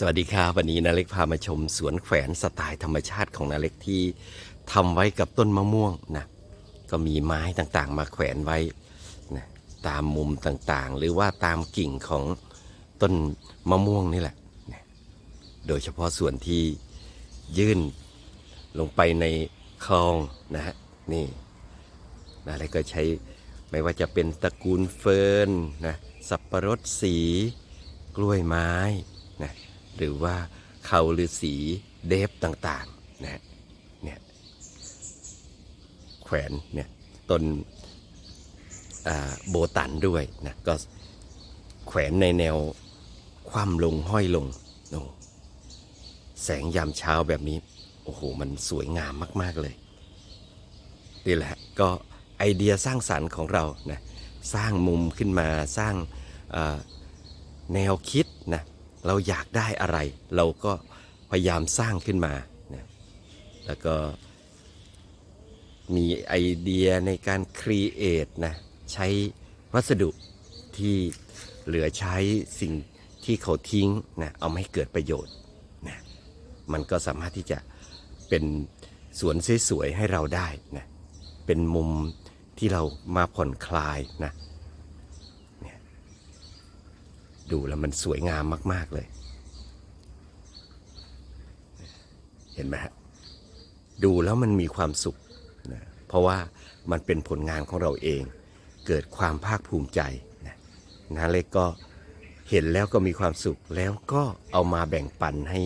สวัสดีครับวันนี้นาเล็กพามาชมสวนแขวนสไตล์ธรรมชาติของนาเล็กที่ทำไว้กับต้นมะม่วงนะก็มีไม้ต่างๆ มาแขวนไว้นะตามมุมต่างๆ หรือว่าตามกิ่งของต้นมะม่วงนี่แหละนะโดยเฉพาะส่วนที่ยื่นลงไปในคลองนะฮะนี่นาเล็กก็ใช้ไม่ว่าจะเป็นตระกูลเฟิร์นนะสับประรดสี กล้วยไม้นะ หรือว่าเขาฤาษีเดฟต่างๆนะเนี่ยแขวนเนี่ยต้นโบตันด้วยนะก็แขวนในแนวคว่ำลงห้อยลงโอ้แสงยามเช้าแบบนี้ โอ้โห มันสวยงามมาก ๆ เลยนี่แหละก็ไอเดียสร้างสรรค์ของเรานะสร้างมุมขึ้นมาสร้างแนวคิดนะ เราอยากได้อะไร เราก็พยายามสร้างขึ้นมานะแล้วก็มีไอเดียในการครีเอทนะใช้วัสดุที่เหลือใช้สิ่งที่เขาทิ้งนะเอามาให้เกิดประโยชน์นะมันก็สามารถที่จะเป็นสวนสวยๆให้เราได้นะเป็นมุมที่เรามาผ่อนคลายนะ ดูแล้วมันสวยงามมาก ๆ เลย เห็นไหมฮะดูแล้วมันมีความสุขนะเพราะว่ามันเป็นผลงานของเราเอง เกิดความภาคภูมิใจนะนาเล็กก็เห็นแล้วก็มีความสุขแล้วก็เอามาแบ่งปันให้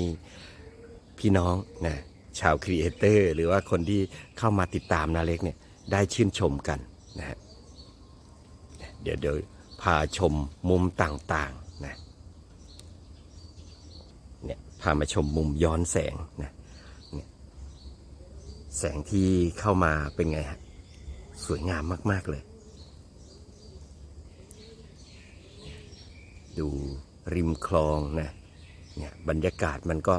พี่น้องนะชาวครีเอเตอร์หรือว่าคนที่เข้ามาติดตามนาเล็กเนี่ยได้ชื่นชมกันนะฮะเดี๋ยวเดี๋ยวพาชมมุมต่างๆนะเนี่ย พามาชมมุมย้อนแสงนะเนี่ยแสงที่เข้ามาเป็นไงฮะสวยงามมาก ๆ เลย ดูริมคลองนะเนี่ยบรรยากาศมันก็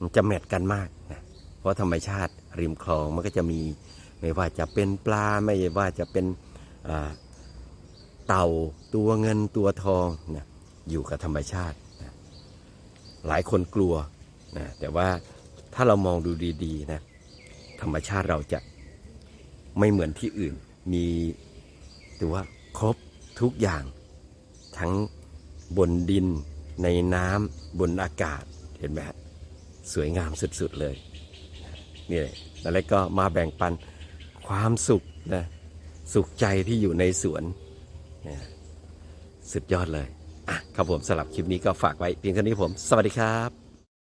มันจะแมทกันมากนะเพราะธรรมชาติริมคลองมันก็จะมีไม่ว่าจะเป็นปลาไม่ว่าจะเป็นเต่าตัวเงินตัวทองนะอยู่กับธรรมชาติ หลายคนกลัวนะแต่ว่าถ้าเรามองดูดีๆนะธรรมชาติเราจะไม่เหมือนที่อื่น มีถือว่าครบทุกอย่าง ทั้งบนดิน ในน้ำบนอากาศเห็นไหมฮะสวยงามสุดๆเลยนี่แล้วก็มาแบ่งปันความสุขนะสุขใจที่อยู่ในสวน สุดยอดเลย อะครับผมสำหรับคลิปนี้ก็ฝากไว้เพียงเท่านี้ผม สวัสดีครับ